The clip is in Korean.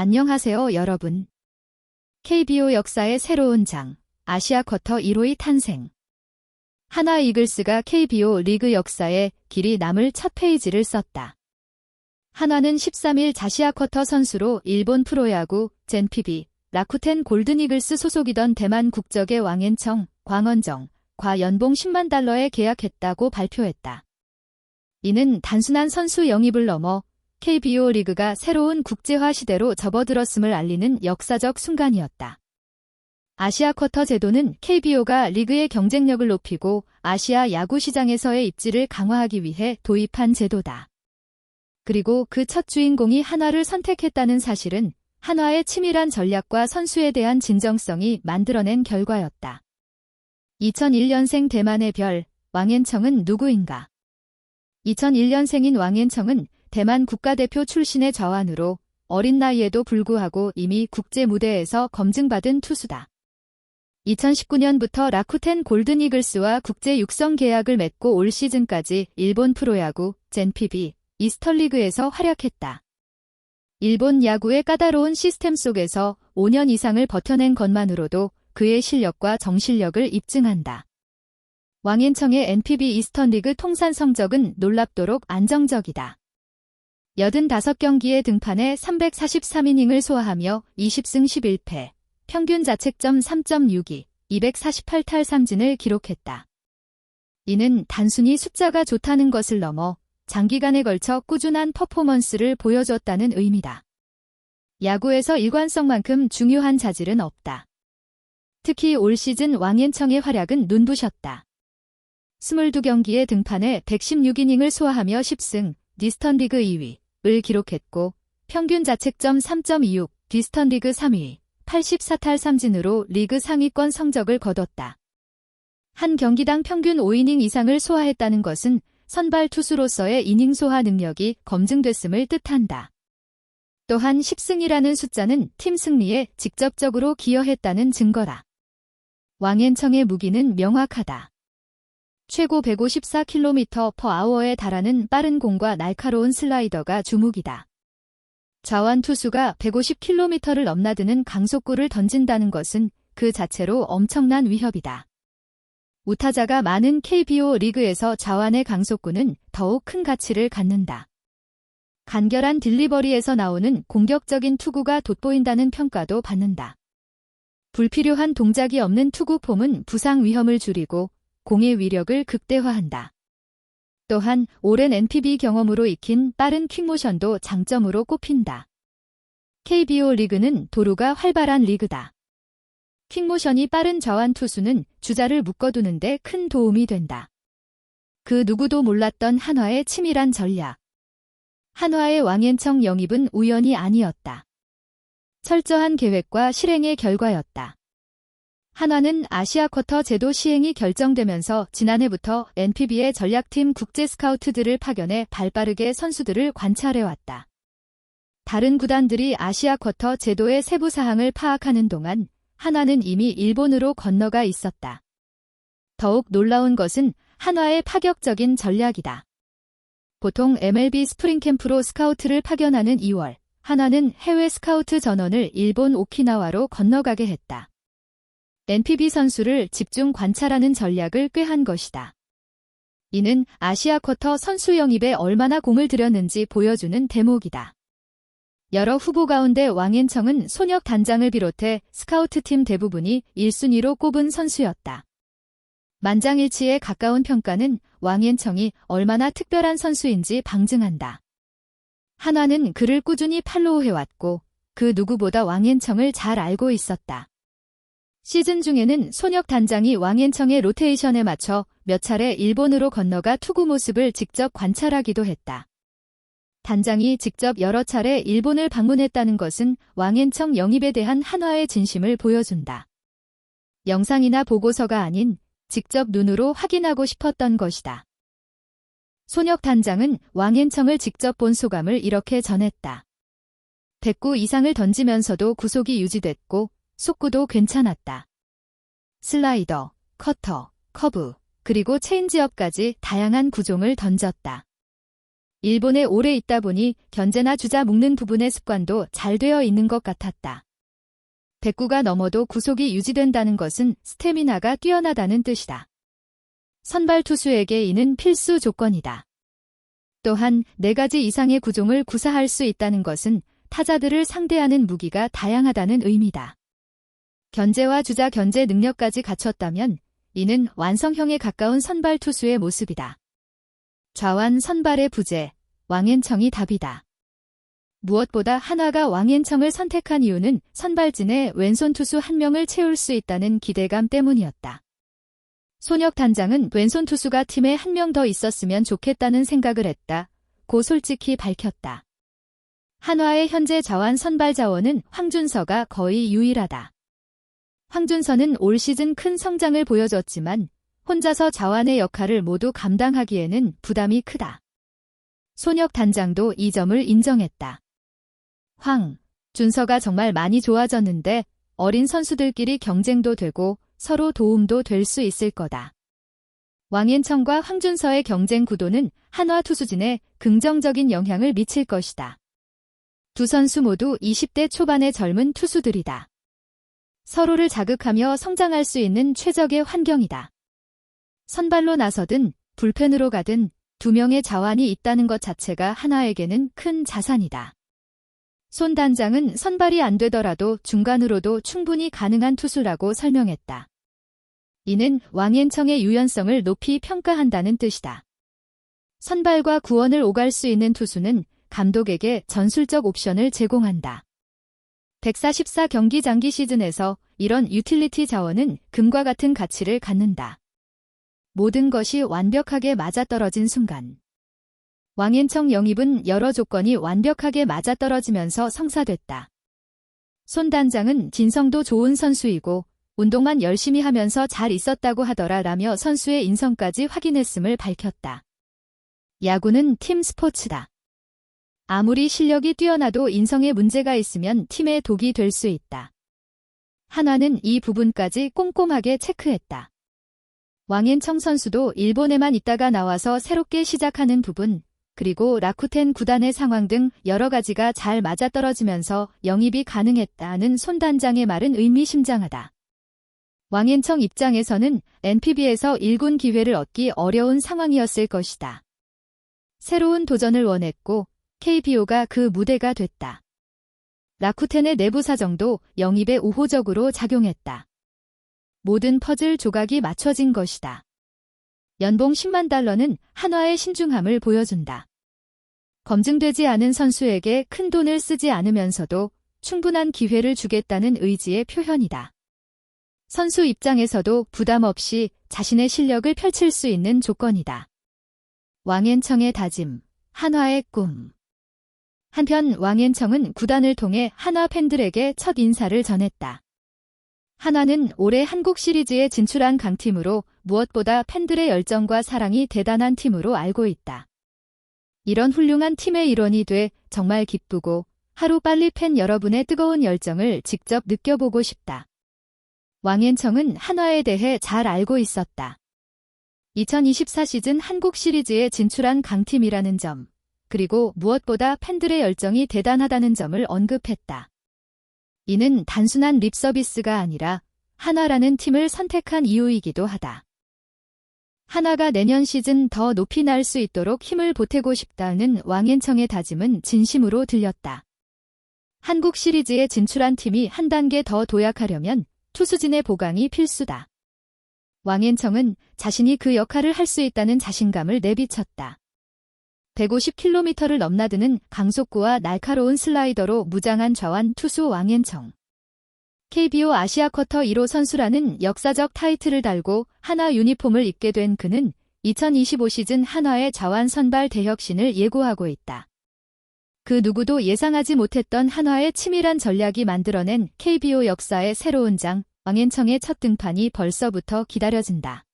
안녕하세요, 여러분. KBO 역사의 새로운 장, 아시아 쿼터 1호의 탄생. 하나 이글스가 KBO 리그 역사에 길이 남을 첫 페이지를 썼다. 한화는 13일 자시아 쿼터 선수로 일본 프로야구 젠피비 라쿠텐 골든이글스 소속이던 대만 국적의 왕앤청, 광원정, 과 연봉 10만 달러에 계약했다고 발표했다. 이는 단순한 선수 영입을 넘어 KBO 리그가 새로운 국제화 시대로 접어들었음을 알리는 역사적 순간이었다. 아시아 쿼터 제도는 KBO가 리그의 경쟁력을 높이고 아시아 야구 시장에서의 입지를 강화하기 위해 도입한 제도다. 그리고 그 첫 주인공이 한화를 선택했다는 사실은 한화의 치밀한 전략과 선수에 대한 진정성이 만들어낸 결과였다. 2001년생 대만의 별, 왕앤청은 누구인가? 2001년생인 왕앤청은 대만 국가대표 출신의 저환으로 어린 나이에도 불구하고 이미 국제 무대에서 검증받은 투수다. 2019년부터 라쿠텐 골든이글스와 국제 육성 계약을 맺고 올 시즌까지 일본 프로야구 젠피비 이스털리그에서 활약했다. 일본 야구의 까다로운 시스템 속에서 5년 이상을 버텨낸 것만으로도 그의 실력과 정실력을 입증한다. 왕앤청의 NPB 이스턴리그 통산 성적은 놀랍도록 안정적이다. 85경기에 등판해 343이닝을 소화하며 20승 11패, 평균 자책점 3.62, 248탈 삼진을 기록했다. 이는 단순히 숫자가 좋다는 것을 넘어 장기간에 걸쳐 꾸준한 퍼포먼스를 보여줬다는 의미다. 야구에서 일관성만큼 중요한 자질은 없다. 특히 올 시즌 왕앤청의 활약은 눈부셨다. 22경기에 등판해 116이닝을 소화하며 10승, 디스턴 리그 2위 를 기록했고 평균 자책점 3.26, 디스턴 리그 3위, 84탈 삼진으로 리그 상위권 성적을 거뒀다. 한 경기당 평균 5이닝 이상을 소화했다는 것은 선발 투수로서의 이닝 소화 능력이 검증됐음을 뜻한다. 또한 10승이라는 숫자는 팀 승리에 직접적으로 기여했다는 증거다. 왕앤청의 무기는 명확하다. 최고 154km per hour에 달하는 빠른 공과 날카로운 슬라이더가 주목이다. 좌완 투수가 150km를 넘나드는 강속구를 던진다는 것은 그 자체로 엄청난 위협이다. 우타자가 많은 KBO 리그에서 좌완의 강속구는 더욱 큰 가치를 갖는다. 간결한 딜리버리에서 나오는 공격적인 투구가 돋보인다는 평가도 받는다. 불필요한 동작이 없는 투구 폼은 부상 위험을 줄이고 공의 위력을 극대화한다. 또한 오랜 NPB 경험으로 익힌 빠른 퀵모션도 장점으로 꼽힌다. KBO 리그는 도루가 활발한 리그다. 퀵모션이 빠른 저완 투수는 주자를 묶어두는데 큰 도움이 된다. 그 누구도 몰랐던 한화의 치밀한 전략. 한화의 왕앤청 영입은 우연이 아니었다. 철저한 계획과 실행의 결과였다. 한화는 아시아 쿼터 제도 시행이 결정되면서 지난해부터 NPB의 전략팀 국제 스카우트들을 파견해 발빠르게 선수들을 관찰해왔다. 다른 구단들이 아시아 쿼터 제도의 세부 사항을 파악하는 동안 한화는 이미 일본으로 건너가 있었다. 더욱 놀라운 것은 한화의 파격적인 전략이다. 보통 MLB 스프링 캠프로 스카우트를 파견하는 2월, 한화는 해외 스카우트 전원을 일본 오키나와로 건너가게 했다. NPB 선수를 집중 관찰하는 전략을 꾀한 것이다. 이는 아시아 쿼터 선수 영입에 얼마나 공을 들였는지 보여주는 대목이다. 여러 후보 가운데 왕앤청은 손혁 단장을 비롯해 스카우트팀 대부분이 1순위로 꼽은 선수였다. 만장일치에 가까운 평가는 왕앤청이 얼마나 특별한 선수인지 방증한다. 한화는 그를 꾸준히 팔로우해왔고 그 누구보다 왕앤청을 잘 알고 있었다. 시즌 중에는 손혁 단장이 왕앤청의 로테이션에 맞춰 몇 차례 일본으로 건너가 투구 모습을 직접 관찰하기도 했다. 단장이 직접 여러 차례 일본을 방문했다는 것은 왕앤청 영입에 대한 한화의 진심을 보여준다. 영상이나 보고서가 아닌 직접 눈으로 확인하고 싶었던 것이다. 손혁 단장은 왕앤청을 직접 본 소감을 이렇게 전했다. 109 이상을 던지면서도 구속이 유지됐고 속구도 괜찮았다. 슬라이더, 커터, 커브, 그리고 체인지업까지 다양한 구종을 던졌다. 일본에 오래 있다 보니 견제나 주자 묶는 부분의 습관도 잘 되어 있는 것 같았다. 109가 넘어도 구속이 유지된다는 것은 스태미나가 뛰어나다는 뜻이다. 선발 투수에게 이는 필수 조건이다. 또한 네 가지 이상의 구종을 구사할 수 있다는 것은 타자들을 상대하는 무기가 다양하다는 의미다. 견제와 주자 견제 능력까지 갖췄다면 이는 완성형에 가까운 선발 투수의 모습이다. 좌완 선발의 부재, 왕앤청이 답이다. 무엇보다 한화가 왕앤청을 선택한 이유는 선발진에 왼손 투수 한 명을 채울 수 있다는 기대감 때문이었다. 손혁 단장은 왼손 투수가 팀에 한 명 더 있었으면 좋겠다는 생각을 했다. 고 솔직히 밝혔다. 한화의 현재 자완 선발 자원은 황준서가 거의 유일하다. 황준서는 올 시즌 큰 성장을 보여줬지만 혼자서 자완의 역할을 모두 감당하기에는 부담이 크다. 손혁 단장도 이 점을 인정했다. 황, 준서가 정말 많이 좋아졌는데 어린 선수들끼리 경쟁도 되고 서로 도움도 될 수 있을 거다. 왕앤청과 황준서의 경쟁 구도는 한화 투수진에 긍정적인 영향을 미칠 것이다. 두 선수 모두 20대 초반의 젊은 투수들이다. 서로를 자극하며 성장할 수 있는 최적의 환경이다. 선발로 나서든 불펜으로 가든 두 명의 자완이 있다는 것 자체가 하나에게는 큰 자산이다. 손 단장은 선발이 안 되더라도 중간으로도 충분히 가능한 투수라고 설명했다. 이는 왕앤청의 유연성을 높이 평가한다는 뜻이다. 선발과 구원을 오갈 수 있는 투수는 감독에게 전술적 옵션을 제공한다. 144 경기 장기 시즌에서 이런 유틸리티 자원은 금과 같은 가치를 갖는다. 모든 것이 완벽하게 맞아떨어진 순간. 왕앤청 영입은 여러 조건이 완벽하게 맞아떨어지면서 성사됐다. 손 단장은 진성도 좋은 선수이고 운동만 열심히 하면서 잘 있었다고 하더라 라며 선수의 인성까지 확인했음을 밝혔다. 야구는 팀 스포츠다. 아무리 실력이 뛰어나도 인성에 문제가 있으면 팀의 독이 될 수 있다. 한화는 이 부분까지 꼼꼼하게 체크했다. 왕앤청 선수도 일본에만 있다가 나와서 새롭게 시작하는 부분, 그리고 라쿠텐 구단의 상황 등 여러 가지가 잘 맞아떨어지면서 영입이 가능했다는 손 단장의 말은 의미심장하다. 왕앤청 입장에서는 NPB에서 1군 기회를 얻기 어려운 상황이었을 것이다. 새로운 도전을 원했고 KBO가 그 무대가 됐다. 라쿠텐의 내부 사정도 영입에 우호적으로 작용했다. 모든 퍼즐 조각이 맞춰진 것이다. 연봉 10만 달러는 한화의 신중함을 보여준다. 검증되지 않은 선수에게 큰 돈을 쓰지 않으면서도 충분한 기회를 주겠다는 의지의 표현이다. 선수 입장에서도 부담 없이 자신의 실력을 펼칠 수 있는 조건이다. 왕앤청의 다짐, 한화의 꿈. 한편 왕앤청은 구단을 통해 한화 팬들에게 첫 인사를 전했다. 한화는 올해 한국 시리즈에 진출한 강팀으로 무엇보다 팬들의 열정과 사랑이 대단한 팀으로 알고 있다. 이런 훌륭한 팀의 일원이 돼 정말 기쁘고 하루 빨리 팬 여러분의 뜨거운 열정을 직접 느껴보고 싶다. 왕앤청은 한화에 대해 잘 알고 있었다. 2024 시즌 한국 시리즈에 진출한 강팀이라는 점, 그리고 무엇보다 팬들의 열정이 대단하다는 점을 언급했다. 이는 단순한 립 서비스가 아니라 하나라는 팀을 선택한 이유이기도 하다. 하나가 내년 시즌 더 높이 날 수 있도록 힘을 보태고 싶다는 왕앤청의 다짐은 진심으로 들렸다. 한국 시리즈에 진출한 팀이 한 단계 더 도약하려면 투수진의 보강이 필수다. 왕앤청은 자신이 그 역할을 할 수 있다는 자신감을 내비쳤다. 150km를 넘나드는 강속구와 날카로운 슬라이더로 무장한 좌완 투수 왕앤청. KBO 아시아 쿼터 1호 선수라는 역사적 타이틀을 달고 한화 유니폼을 입게 된 그는 2025 시즌 한화의 좌완 선발 대혁신을 예고하고 있다. 그 누구도 예상하지 못했던 한화의 치밀한 전략이 만들어낸 KBO 역사의 새로운 장, 왕앤청의 첫 등판이 벌써부터 기다려진다.